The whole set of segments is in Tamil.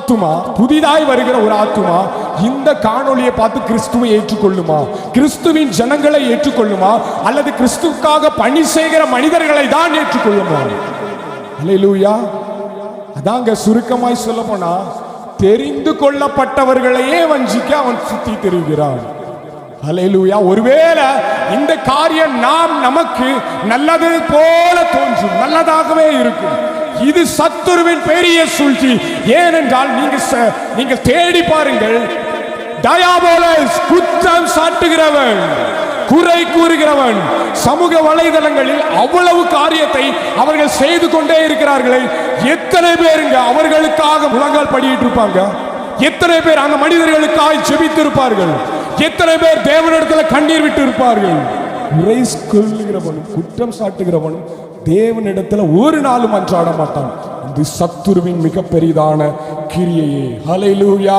ஆத்துமா புதிதாய் வருகிற ஒரு ஆத்துமா இந்த காணொளியை பார்த்து கிறிஸ்துவை ஏற்றுக்கொள்ளுமா? கிறிஸ்துவின் ஜனங்களை ஏற்றுக்கொள்ளுமா? அல்லது கிறிஸ்துக்காக பணி செய்கிற மனிதர்களை தான் ஏற்றுக்கொள்ளுமா? அல்லேலூயா அதாங்க சுருக்கமாய் சொல்ல போனா தெரிந்து கொள்ளப்பட்டவர்களையே வஞ்சிக்க அவன் சுத்தி திரிகிறான். அலையிலூயா ஒருவேளை இந்த காரியம் நாம் நமக்கு நல்லது போல தோன்றும் நல்லதாகவே இருக்கும். இது சத்துருவின் பெரிய சூழ்ச்சி. ஏனென்றால் நீங்க ச- நீங்க தேடி பாருங்கள் டயாபோலஸ் குற்றம் சாட்டுகிறவன் குறை கூறுகிறவன் சமூக வலைதளங்களில் அவ்வளவு காரியத்தை அவர்கள் செய்து கொண்டே இருக்கிறார்களே. எத்தனை பேருங்க அவர்களுக்காக முழங்கால் படியிட்டு இருப்பாங்க? எத்தனை பேர் அந்த மனிதர்களுக்காக ஜெபித்து இருப்பார்கள்? எத்தனை பேர் தேவனிடத்தில் கண்ணீர் விட்டு இருப்பார்கள்? குறை குற்றம் சாட்டுகிறவனும் தேவனிடத்துல ஒரு நாளும் அன்றாட மாட்டான். இது சத்துருவின் மிக பெரிதான கிரியையே. ஹலைலூயா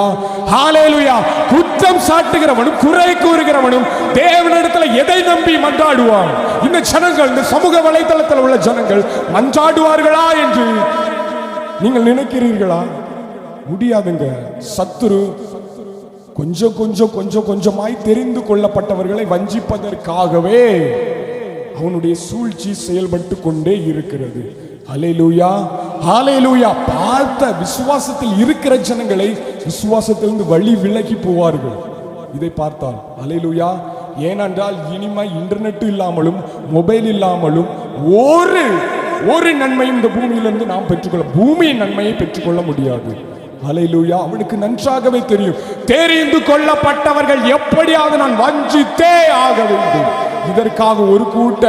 ஹalleluya. குற்றம் சாட்டுகிறவனும் குறை கூறுகிறவனும் தேவனிடத்துல எதை நம்பி மன்றாடுவான்? இந்த ஜனங்கள் இந்த சமூக வலைதளத்தில் உள்ள ஜனங்கள் மன்றாடுவார்களா என்று நீங்கள் நினைக்கிறீர்களா? முடியாதுங்க. சத்துரு கொஞ்சம் கொஞ்சம் கொஞ்சம் கொஞ்சமாய் தெரிந்து கொள்ளப்பட்டவர்களை வஞ்சிப்பதற்காகவே அவனுடைய சூழ்ச்சி செயல்பட்டு கொண்டே இருக்கிறது. ஹalleluya ஹalleluya பார்த்த விசுவாசத்தில் இருக்கிற ஜனங்களை விசுவாசத்திலிருந்து வழி விலகி போவார்கள். இதை பார்த்தால் ஹalleluya ஏனென்றால் இனிமை இன்டர்நெட் இல்லாமலும் மொபைல் இல்லாமலும் ஒரு ஒரு நன்மையும் இந்த பூமியிலிருந்து நாம் பெற்றுக்கொள்ள பூமியின் நன்மையை பெற்றுக்கொள்ள முடியாது. ஹalleluya அவனுக்கு நன்றாகவே தெரியும். தெரிந்து கொள்ளப்பட்டவர்கள் எப்படியாவது நான் வஞ்சித்தே ஆக வேண்டும். இதற்காக ஒரு கூட்ட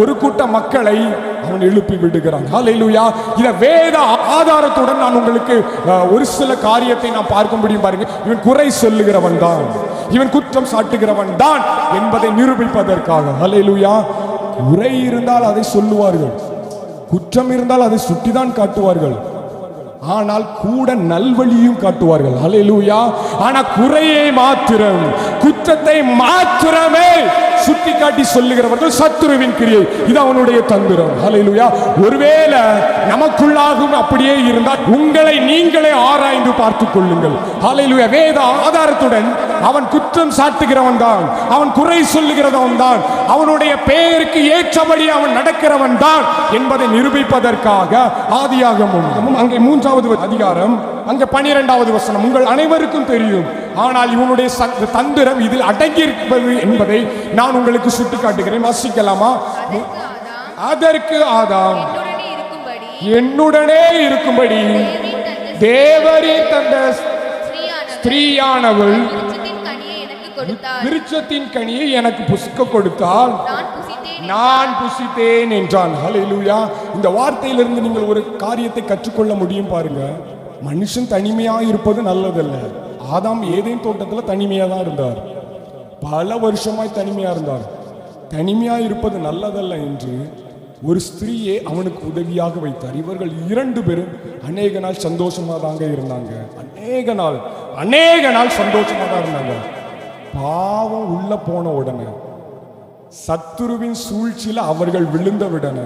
ஒரு கூட்ட மக்களை அவன் எழுப்பி விடுகிறான். ஹalleluya. இத வேத ஆதாரத்துடன் நான் உங்களுக்கு ஒரு சில காரியத்தை நான் பார்க்க முடியும் பாருங்க. இவன் குறை சொல்லுகிறவன் தான். இவன் குற்றம் சாட்டுகிறவன் தான் என்பதை நிரூபிப்பதற்காக. ஹalleluya. குறை இருந்தால் அதை சொல்லுவார்கள். குற்றம் இருந்தால் அதை சுட்டிதான் காட்டுவார்கள். ஆனால் கூட நல்வழியும் காட்டுவார்கள். ஹalleluya. ஆனா குறையை மாத்திரம் குற்றத்தை மாத்திரமே சுட்டி காட்டி சொல்லுகிறவர்கள் சத்துருவின் கிரியை. இது அவனுடைய தந்திரம். ஹலையிலுயா ஒருவேளை நமக்குள்ளாகும் அப்படியே இருந்தால் உங்களை நீங்களே ஆராய்ந்து பார்த்துக் கொள்ளுங்கள். ஹலையிலுயா வேத ஆதாரத்துடன் அவன் குற்றம் சாட்டுகிறவன் தான். அவன் குறை சொல்லுகிறவன் தான். அவனுடைய பெயருக்கு ஏற்றபடி அவன் நடக்கிறவன் தான் என்பதை நிரூபிப்பதற்காக ஆதியாகமும். அங்கே மூன்றாவது அதிகாரம். அங்கே பனிரெண்டாவது வசனம். உங்கள் அனைவருக்கும் தெரியும். ஆனால் இவனுடைய தந்திரம் இதில் அடங்கியிருப்பது என்பதை நான் உங்களுக்கு சுட்டிக்காட்டுகிறேன். வாசிக்கலாமா? அதற்கு ஆதாம் என்னுடனே இருக்கும்படி தேவரே தந்த ஸ்திரீயானவள் விருட்சத்தின் கனியை எனக்கு புசிக்க கொடுத்தால் நான் புசித்தேன் என்றான். ஹalleluya. இந்த வார்த்தையிலிருந்து நீங்கள் ஒரு காரியத்தை கற்றுக்கொள்ள முடியும் பாருங்க. மனுஷன் தனிமையா இருப்பது நல்லதல்ல. ஆதாம் ஏதேன் தோட்டத்தில் தனிமையாக தான் இருந்தார். பல வருஷமாய் தனிமையாக இருந்தார். தனிமையாக இருப்பது நல்லதல்ல என்று ஒரு ஸ்திரீயை அவனுக்கு உதவியாக வைத்தார். இவர்கள் இரண்டு பேரும் அநேக நாள் சந்தோஷமா தாங்க இருந்தாங்க. அநேக நாள் அநேக நாள் சந்தோஷமா தான் இருந்தாங்க. பாவம் உள்ள போன உடனே சத்துருவின் சூழ்ச்சியில் அவர்கள் விழுந்த விடன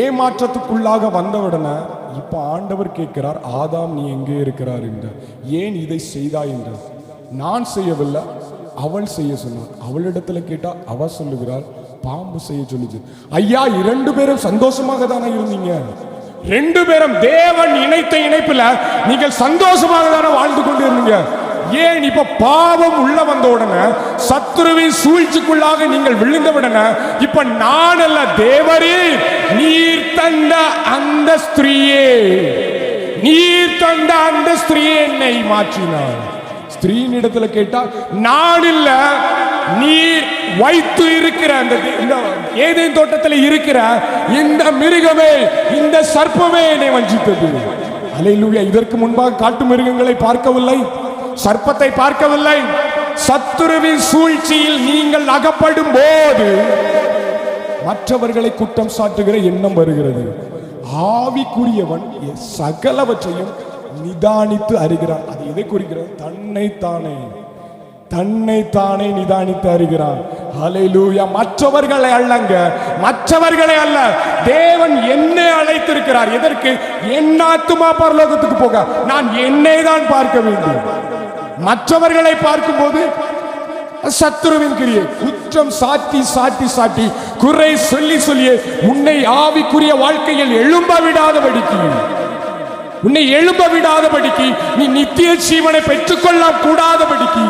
ஏமாற்றத்துக்குள்ளாக வந்தவுடனே இப்போ ஆண்டவர் கேட்கிறார் ஆதாம் நீ எங்கே இருக்கிறார்? என்று. ஏன் இதை செய்தாய்? என்று. நான் செய்யவில்லை. அவள் செய்ய சொன்னார் அவளிடத்துல கேட்டா அவ சொல்லுகிறாள். பாம்பு செய்ய சொல்லுச்சு. ஐயா இரண்டு பேரும் சந்தோஷமாக தானே இருந்தீங்க? ரெண்டு பேரும் தேவன் இணைத்த இணைப்புல நீங்கள் சந்தோஷமாக தானே வாழ்ந்து கொண்டு இருந்தீங்க ஏன் இப்ப பாவம் உள்ள வந்த உடனே சத்துருவின் சூழ்ச்சிக்குள்ளாக நீங்கள் விழுந்த உடனே இப்ப நான் அல்ல தேவரே நீர் தந்த அந்த ஸ்திரீயே. நீர் தந்த அந்த ஸ்திரீயே என்னை மாற்றினார். ஸ்திரீயின் இடத்துல கேட்டா நான் இல்ல நீர் வைத்து இருக்கிற அந்த ஏதேன் தோட்டத்தில் இருக்கிற இந்த மிருகமே இந்த சர்ப்பமே என்னை வஞ்சித்தது. அலையிலுயா இதற்கு முன்பாக காட்டு மிருகங்களை பார்க்கவில்லை. சர்ப்பத்தை பார்க்கவில்லை. சத்துருவின் சூழ்ச்சியில் நீங்கள் அகப்படும் போது மற்றவர்களை குற்றம் சாட்டுகிற எண்ணம் வருகிறது. ஆவிக்குரியவன் எ- சகலவற்றையும் நிதானித்து அறிகிறான். அது எதை குறிக்கிறது? தன்னை தானே தன்னை தானே நிதானித்து அறிகிறான். அலையிலூயா மற்றவர்களை அல்லங்க. மற்றவர்களை அல்ல. தேவன் என்னை அழைத்திருக்கிறார். எதற்கு? என் ஆத்துமா பரலோகத்துக்கு போக. நான் என்னை தான் பார்க்க வேண்டும். மற்றவர்களை பார்க்கும்போது சத்துருவின் கிரியை குற்றம் சாட்டி சாட்டி சாட்டி குறை சொல்லி சொல்லியே உன்னை ஆவிக்குரிய வாழ்க்கையில் எழும்ப விடாதபடிக்கு உன்னை எழும்ப விடாதபடிக்கு நீ நித்திய ஜீவனை பெற்றுக்கொள்ள கூடாதபடிக்கு